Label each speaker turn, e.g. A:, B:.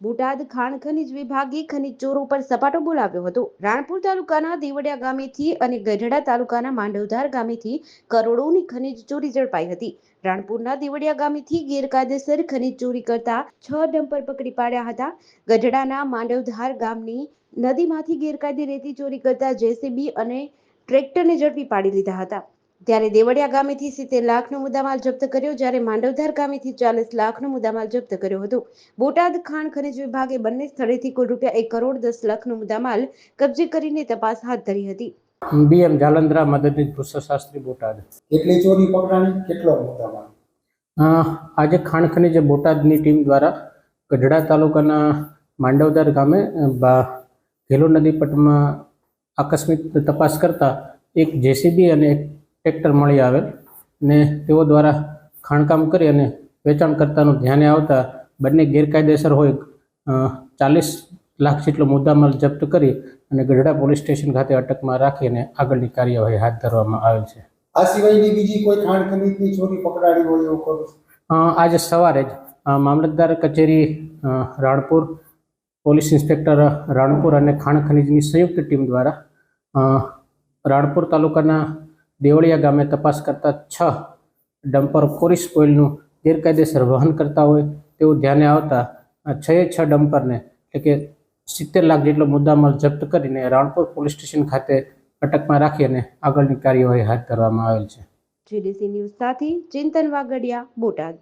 A: બોટાદ ખાણ ખનીજ વિભાગે ખનીજ ચોરો પર સપાટો બોલાવ્યો હતો. રાણપુર તાલુકાના દેવડિયા ગામેથી અને ગઢડા તાલુકાના માંડવધાર ગામેથી કરોડોની ખનીજ ચોરી ઝડપાઈ હતી. રાણપુરના દેવડિયા ગામેથી ગેરકાયદેસર ખનીજ ચોરી કરતા છ ડમ્પર પકડી પાડ્યા હતા. ગઢડાના માંડવધાર ગામની નદીમાંથી ગેરકાયદે રેતી ચોરી કરતા જેસીબી અને ટ્રેક્ટરને ઝડપી પાડી લીધા હતા. ત્યારે દેવડિયા ગામેથી સિત્તેર લાખનો મુદ્દામાલ જપ્ત કર્યો જ્યારે માંડવધાર ગામેથી ચાલીસ લાખનો મુદ્દામાલ જપ્ત કર્યો હતો. બોટાદ ખાણ ખનિજ વિભાગે બંને સ્થળેથી કુલ રૂપિયા એક કરોડ દસ લાખનો મુદ્દામાલ કબજે કરીને તપાસ હાથ ધરી હતી.
B: બીએમ જાલંધરા મદદનીશ ભૂષશાસ્ત્રી બોટાદ.
C: કેટલી ચોરી પકડાણી કેટલો
B: મુદ્દામાલ? આજે ખાણ ખનીજ બોટાદની ટીમ દ્વારા ગઢડા તાલુકાના માંડવધાર ગામે બા- ઘેલો નદી પટમાં આકસ્મિક તપાસ કરતા એક જેસીબી અને એક ટ્રેક્ટર મળી આવેલ ને તેઓ દ્વારા ખાણકામ કરી અને વેચાણ કરતાનું ધ્યાને આવતા બંને ગેરકાયદેસર હોય ચાલીસ લાખ જેટલો મુદ્દામાલ જપ્ત કરી અને ગઢડા પોલીસ સ્ટેશન ખાતે અટકમાં રાખી અને આગળની કાર્યવાહી હાથ ધરવામાં આવેલ છે.
C: આ સિવાયની બીજી કોઈ ખાણ ખનીજની ચોરી પકડાડી હોય એવું કરું
B: આજે સવારે જ મામલતદાર કચેરી રાણપુર પોલીસ ઇન્સ્પેક્ટર રાણપુર અને ખાણ ખનીજની સંયુક્ત ટીમ દ્વારા રાણપુર તાલુકાના દેવળિયા ગામે તપાસ કરતા છ ડમ્પર કોરિસ ઓઇલનું ગેરકાયદેસર વહન કરતા હોય તેવું ધ્યાને આવતા છએ છ ડમ્પરને એટલે કે સિત્તેર લાખ જેટલો મુદ્દામાલ જપ્ત કરીને રાણપુર પોલીસ સ્ટેશન ખાતે અટકમાં રાખી અને આગળની કાર્યવાહી હાથ ધરવામાં આવેલ છે.
A: જીડીસી ન્યૂઝ સાથે ચિંતન વાગડિયા બોટાદ.